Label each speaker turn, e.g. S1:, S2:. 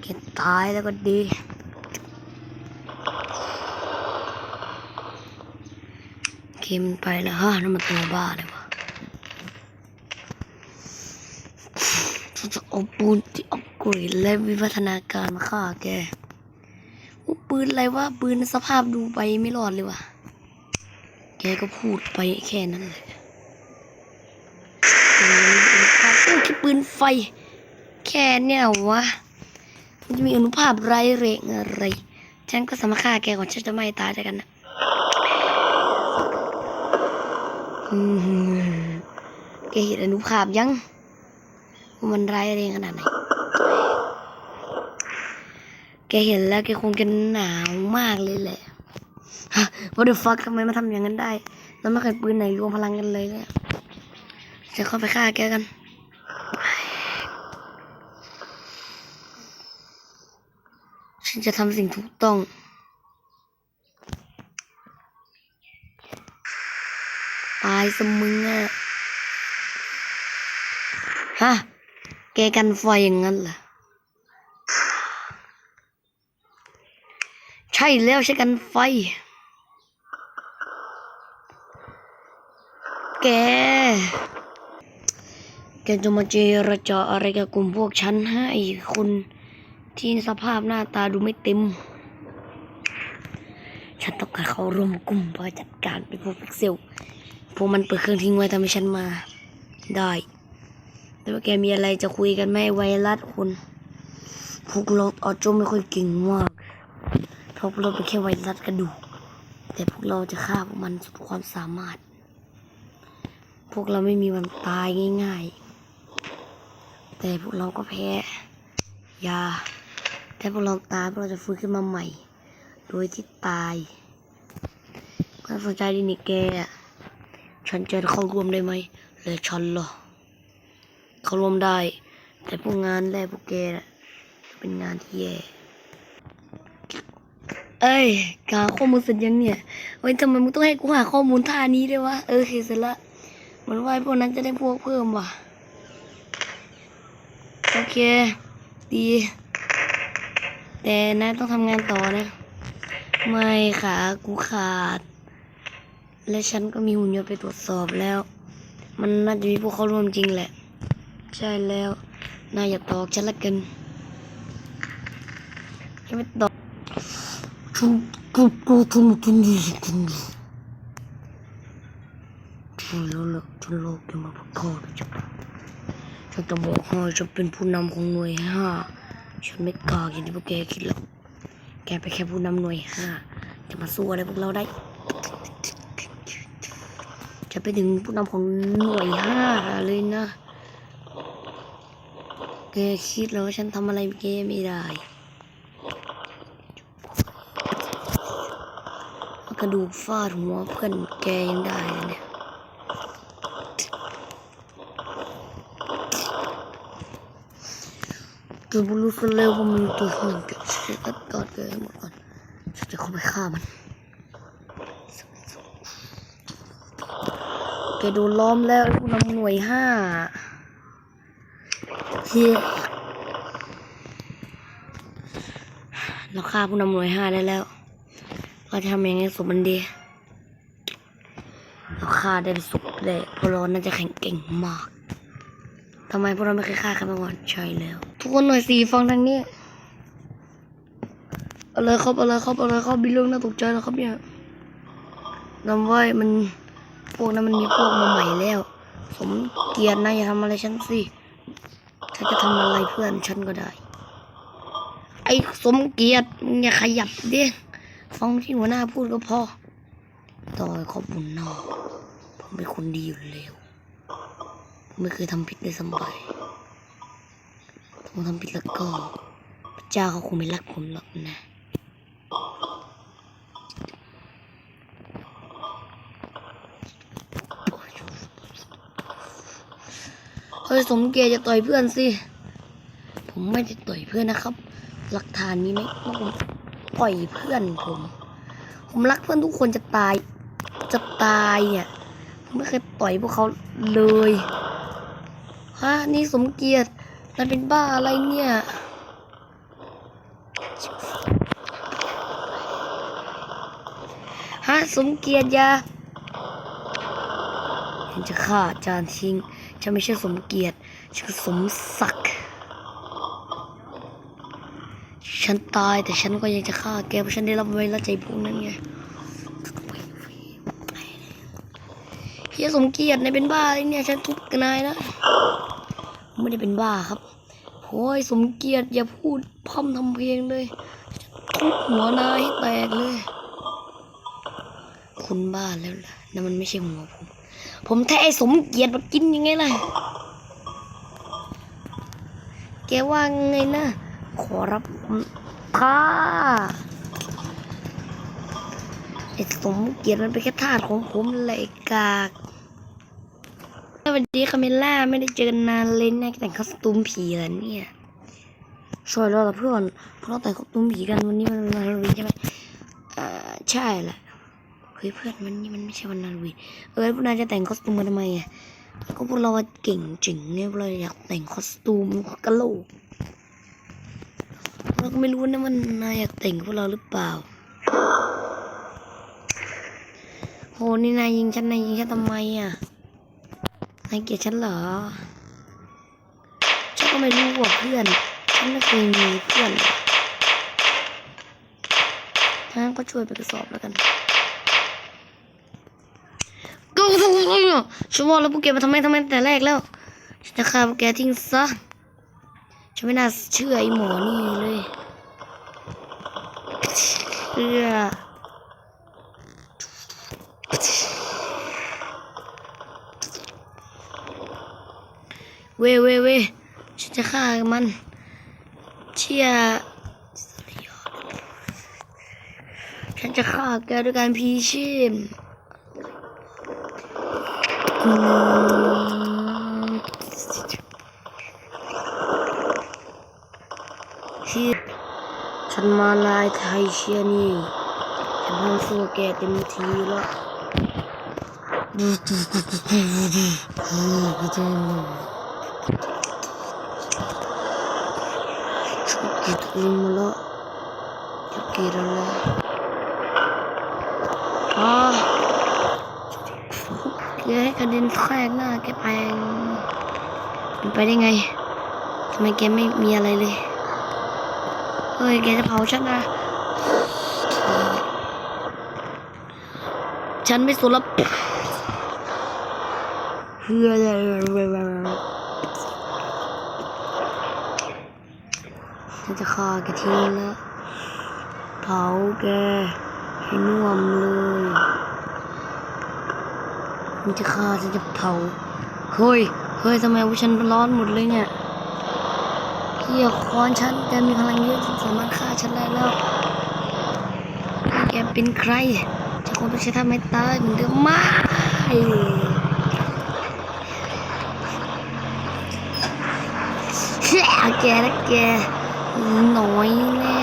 S1: แกตายแล้วก็ดี เกมนไปแล้วฮะนั่นมันตัวบ้าเลยวะฉันจะเอาปืนที่อัปเกรดและวิวัฒนาการมาฆ่าแกปืนอะไรวะปืนสภาพดูไปไม่รอดเลยวะแกก็พูดไปแค่นั้นเลยเออแค่ปืนไฟ แค่เนี่ยวะมันจะมีอนุภาพไรายแรงอะไร ฉันก็สามารถฆ่าแกก่อนฉันจะไม่ตายด้วยกันนะอืมแกเห็นอนุภาพยังว่ามันไรายแรงขนาดไหน แกเห็นแล้วแกคงจะหนาวมากเลยแหละฮะ what the fuck ทำไมมาทำอย่างนั้นได้ แล้วไม่เคยปืนไหนรวมพลังกันเลยเนี่ยจะเข้าไปฆ่าแกกัน ฉันจะทำสิ่งถูกต้อง ตายสมึงอะฮะ แกกันไฟอย่างนั้นเหรอ ใช่แล้วใช่กันไฟ แก แกจะมาเจรจาอะไรกับกลุ่มพวกฉันให้คุณ ที่สภาพหน้าตาดูไม่เต็ม ฉันต้องการเขารวมกลุ่มเพื่อจัดการไปพวกพิกเซลพวกมันเปิดเครื่องทิ้งไว้ทำให้ฉันมาได้ แต่ว่าแกมีอะไรจะคุยกันไหมไวรัสคุณพวกเราอาจจไม่ค่อยเก่งมากเพราะพวกเราเป็นแค่ไวรัสกระดูกแต่พวกเราจะฆ่าพวกมันสุดความสามารถ พวกเราไม่มีวันตายง่าย ๆ แต่พวกเราก็แพ้ยา แต่พวกเราตายพวกเราจะฟื้นขึ้นมาใหม่ โดยที่ตายก็สนใจดินิแกะฉันจะเข้าร่วมได้ไหมเลยฉันเหรอ เข้าร่วมได้ แต่พวกงานแรกพวกแกนะเป็นงานที่แย่เอ้ยหาข้อมูลเสร็จยังเนี่ยเฮ้ยทำไมมึงต้องให้กูหาข้อมูลท่านี้ด้วยวะ เออเคเสร็จละเหมือนว่าพวกนั้นจะได้พวกเพิ่มว่ะ โอเค ดี แต่นายต้องทำงานต่อนะ ไม่ขากูขาด และฉันก็มีหุ่นยนต์ไปตรวจสอบแล้ว มันน่าจะมีพวกเขาร่วมจริงแหละ ใช่แล้ว นายอย่าตอกฉันละกันยังไม่ตอกฉันกูกูทำกินดีกินดีใช่แล้วล่ะฉันโลกจะมาพักผ่อนจะฉันจะบอกให้ฉันเป็นผู้นำของหน่วยห้า ฉันไม่กล้าอย่างที่พวกแกคิดหรอกแกไปแค่ผู้นำหน่วยห้าจะมาสู้อะไรพวกเราได้ จะไปถึงผู้นำของหน่วยห้าเลยนะ แกคิดแล้วว่าฉันทำอะไรแกไม่ได้กระดูกฟาดหัวเพื่อนแกยังได้เลยเนี่ย แกไม่รู้ซะแล้วว่ามันตัวหนึ่งแกฉันจะตัดแกให้หมดก่อนฉันจะเข้าไปฆ่ามันแกโดนล้อมแล้วไอ้ผู้นำหน่วยห้าเฮียเราฆ่าผู้นำหน่วยห้าได้แล้ว เราจะทำยังไงสมมันดีเราฆ่าได้สุดเลยพราะเราน่าจะแข็งเก่งมากทำไมพวกเราไม่เคยฆ่ากันมาก่อนใช่แล้ว ทุกคนหน่วยสีฟังทางนี้เอาเลยครับเอาเลยครับเอาเลยครับมีเรื่องน่าตกใจแล้วครับเนี่ยนำไว้มันพวกนั้นมันมีพวกมาใหม่แล้ว สมเกียรตินะอย่าทำอะไรฉันสิฉันจะทำอะไรเพื่อนฉันก็ได้ ไอ้สมเกียรติมึงอย่าขยับเด้ฟังที่หัวหน้าพูดก็พอต่อยขอบบุญนอกผมเป็นคนดีอยู่แล้วไม่เคยทำผิดเลยสมัย ผมทำผิดแล้วก็ พระเจ้าเขาคงไม่รักผมหรอกนะ เฮ้ยสมเกียรติจะต่อยเพื่อนสิ ผมไม่ได้ต่อยเพื่อนนะครับ หลักฐานมีไหมว่าผมต่อยเพื่อนผม ผมรักเพื่อนทุกคนจะตาย จะตายเนี่ย ผมไม่เคยต่อยพวกเขาเลย ฮะ นี่สมเกียรติ นั่นเป็นบ้าอะไรเนี่ย ฮะสมเกียรติยาฉันจะฆ่าจารย์ทิ้งฉันไม่ใช่สมเกียรติฉันสมศักดิ์ฉันตายแต่ฉันก็ยังจะฆ่าแกเพราะฉันได้รับไว้ละใจพวกนั้นไงเฮียสมเกียรตินายเป็นบ้าเลยเนี่ย ฉันทุบกับนายนะ ไม่ได้เป็นบ้าครับโอ้ยสมเกียรติอย่าพูดพร่ำทำเพลงเลยทุบหัวนายให้แตกเลย คุณบ้าแล้วล่ะนั่นมันไม่ใช่หัวผม ผมแท้ไอ้สมเกียรติมากินยังไงล่ะแกว่าไงนะ ขอรับค่าไอ้สมเกียรติมันเป็นแค่ทาสของผมเลยกาก สวัสดีคาเมล่าไม่ได้เจอกันนานเลยนะแต่งคอสตูมผีเหรอเนี่ยสวยแล้วล่ะเพื่อนเพราะเราแต่งคอสตูมผีกันวันนี้มันวันฮาโลวีนใช่ไหมเอ่อใช่แหละเฮ้ยเพื่อนมันนี่มันไม่ใช่วันฮาโลวีนเออพวกนายจะแต่งคอสตูมกันทำไมอะก็พวกเราเก่งจริงเนี่ยพวกเราอยากแต่งคอสตูมกะโหลกเราก็ไม่รู้นะมันนายอยากแต่งพวกเราหรือเปล่าโหนี่นายยิงฉันนายยิงฉันทำไมอะ นายเกลียดฉันเหรอฉันก็ไม่รู้ว่าเพื่อน ฉันไม่เคยมีเพื่อนงั้นก็ช่วยไปกระสอบแล้วกันก็ฉันบอกแล้วพวกแกมาทำไมทำไมแต่แรกแล้ว ฉันจะฆ่าพวกแกทิ้งซะ ฉันไม่น่าเชื่อไอ้หมอนี่เลยเชื่อ เว้ยเว้ยเว้ยฉันจะฆ่ามันเชื่อฉันจะฆ่าแกด้วยการพีชีพอืมที่ฉันมาลายไทยเชียนี่ ฉันทำสู้แกเต็มทีแล้วชุ ดกิดลิงมาแล้วชุดกิดอะไรอ๋อแกให้กระเด็นแทรกหน้าแกแพงมันไปได้ไงทำไมแกไม่มีอะไรเลยเฮ้ยแกจะเผาฉันนะฉันไม่สนแล้วเพื่อ ฉันจะฆ่าแกทิ้งแล้วเผาแกให้น่วมเลยมันจะฆ่าฉันจะเผา เฮ้ย เฮ้ยทำไมวุฉันร้อนหมดเลยเนี่ยพี่อย่าควานฉันแกมีพลังเยอะฉันสามารถฆ่าฉันได้แล้ว แกเป็นใครจะคงต้องใช้ท่าไม้ตายเหมือนเดิมไม่แกแกนะแก น้อยแน่